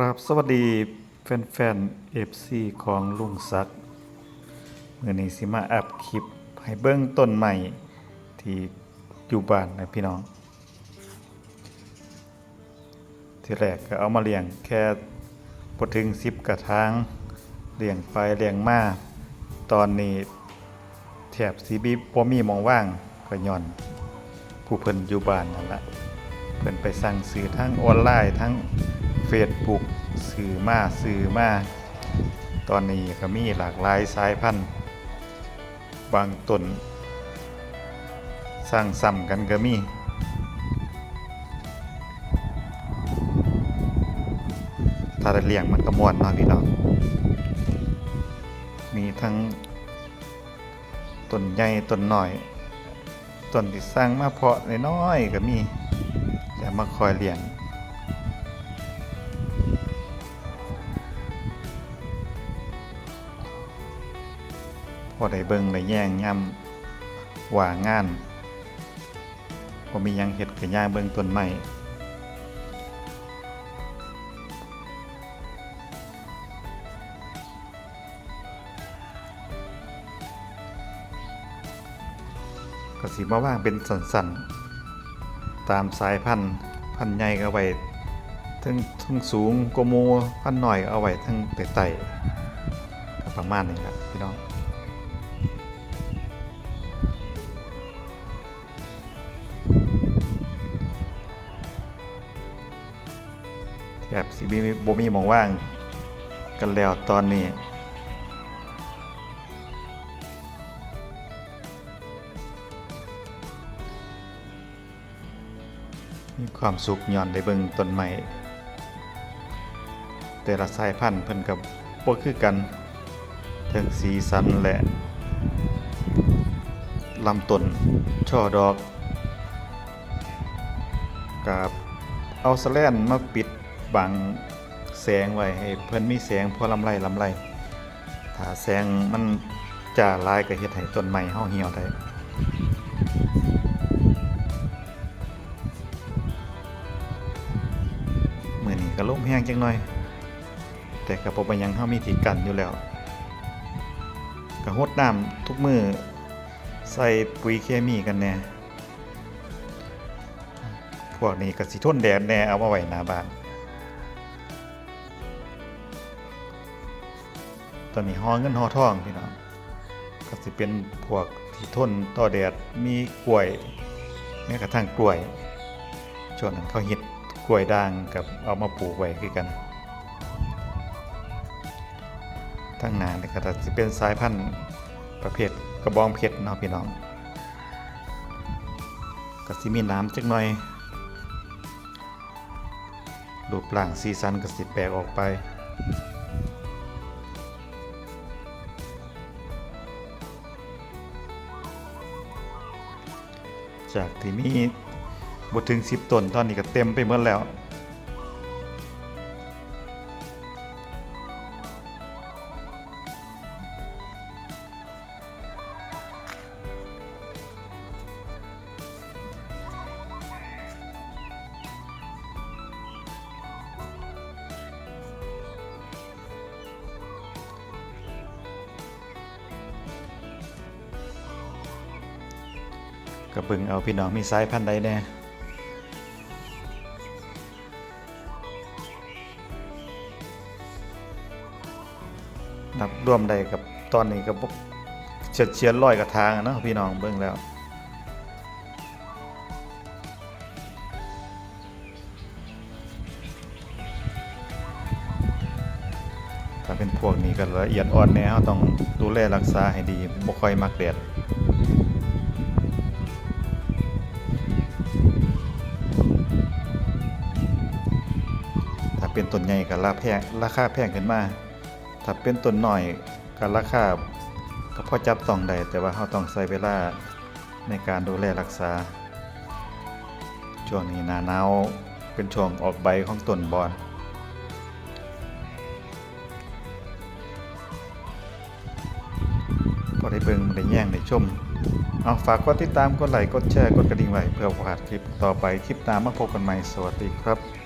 ครับสวัสดีแฟนๆเอฟซีของลุงศักดิ์เมื่อนี้สิมาอัพคลิปให้เบิ้องต้นใหม่ที่อยู่บ้านนะพี่น้อง ที่แรกก็เอามาเลี้ยงแค่พอถึงสิบกระถางเลี้ยงไปเลี้ยงมา ตอนนี้แถบสีบีบ่มีมองว่างก็ย่อน ผู้เพิ่นอยู่บ้านนั่นละเพิ่นไปสั่งซื้อทั้งออนไลน์ทั้ง เฟซบุ๊กซื้อมาซื้อมาตอนนี้ก็มีหลากหลายสายพันธุ์ บางต้นสร้างซ้ำกันก็มีถ้าได้เลี้ยงมันก็ม่วนเนาะพี่น้องมีทั้งต้นใหญ่ต้นหน้อยต้นที่สร้างมาเพาะน้อยๆก็มีแต่มาคอยเลี้ยง พอได้เบิ่งได้แย่งย่ำว่างานพอมียังเห็ดก็ย่างเบิ่งต้นไม้ก็สิมาว่างเป็นสันๆ ตามสายพันธุ์พันธุ์ใหญ่ก็ไว้ทั้งทั้งสูงกว่าหมูพันธุ์น้อยเอาไว้ทั้งไต่ๆประมาณนี้ครับพี่น้อง แถบสิบีบมีมองว่าง กันแล้วตอนนี้มีความสุขย้อนได้เบิ่งต้นไม้แต่ละสายพันธุ์เพิ่นกับบ่คือกันทั้งสีสันและลำต้นช่อดอกกับเอาสแลนมาปิด บังแสงไว้ให้เพิ่นมีแสงพอลำไรลำไรถ้าแสงมันจ้าลายก็เฮ็ดให้ต้นไม้เฮาเหี่ยวได้มื่อนี้ก็ลมแห้งจังหน่อย แต่ก็บ่เป็นหยังเฮามีที่กันอยู่แล้วก็รดน้ำทุกมือใส่ปุ๋ยเคมีกันแน่ พวกนี้ก็สิทนแดดแน่เอามาไว้หน้าบ้าน ตอนนี้ฮอเงินฮอทองพี่น้องก็สิเป็นพวกที่ทนต่อแดดมีกล้วยแม้กระทั่งกล้วยช่วงนั้นเขาฮิตกล้วยด่างกับเอามาปลูกไว้คือกันทั้งนานี่ยก็จะเป็นสายพันธุ์ประเภทกระบองเพชรเนาะพี่น้องก็สิมีน้ำจักหน่อยรูปร่างสีสันก็สิแปลกออกไป จากที่มีบทถึงสิบต้นตอนนี้ก็เต็มไปหมดแล้ว ก็เบิ่งเอาพี่น้องมีสายพันธุ์ใดแน่นับร่วมได้กับตอนนี้ก็บ่เฉียดเฉียดร้อยกระทางนะพี่น้องเบิ่งแล้วถ้าเป็นพวกนี้ก็ละเอียดอ่อนแน่ต้องดูแลรักษาให้ดีบ่ค่อยมักแดด ต้นใหญ่ก็ราแพงราคาแพงขึ้นมา ถ้าเป็นต้นหน้อยก็ราคาก็พอจับต้องได้แต่ว่าเราต้องใช้เวลาในการดูแลรักษา ช่วงนี้หน้าหนาวเป็นช่วงออกใบของต้นบอนก็ได้เบิ่งได้แย่งได้ชม เอาฝากกดติดตาม กดไลค์ กดแชร์ กดกระดิ่งไว้เพื่อพลาดคลิปต่อไป คลิปหน้ามาพบกันใหม่ สวัสดีครับ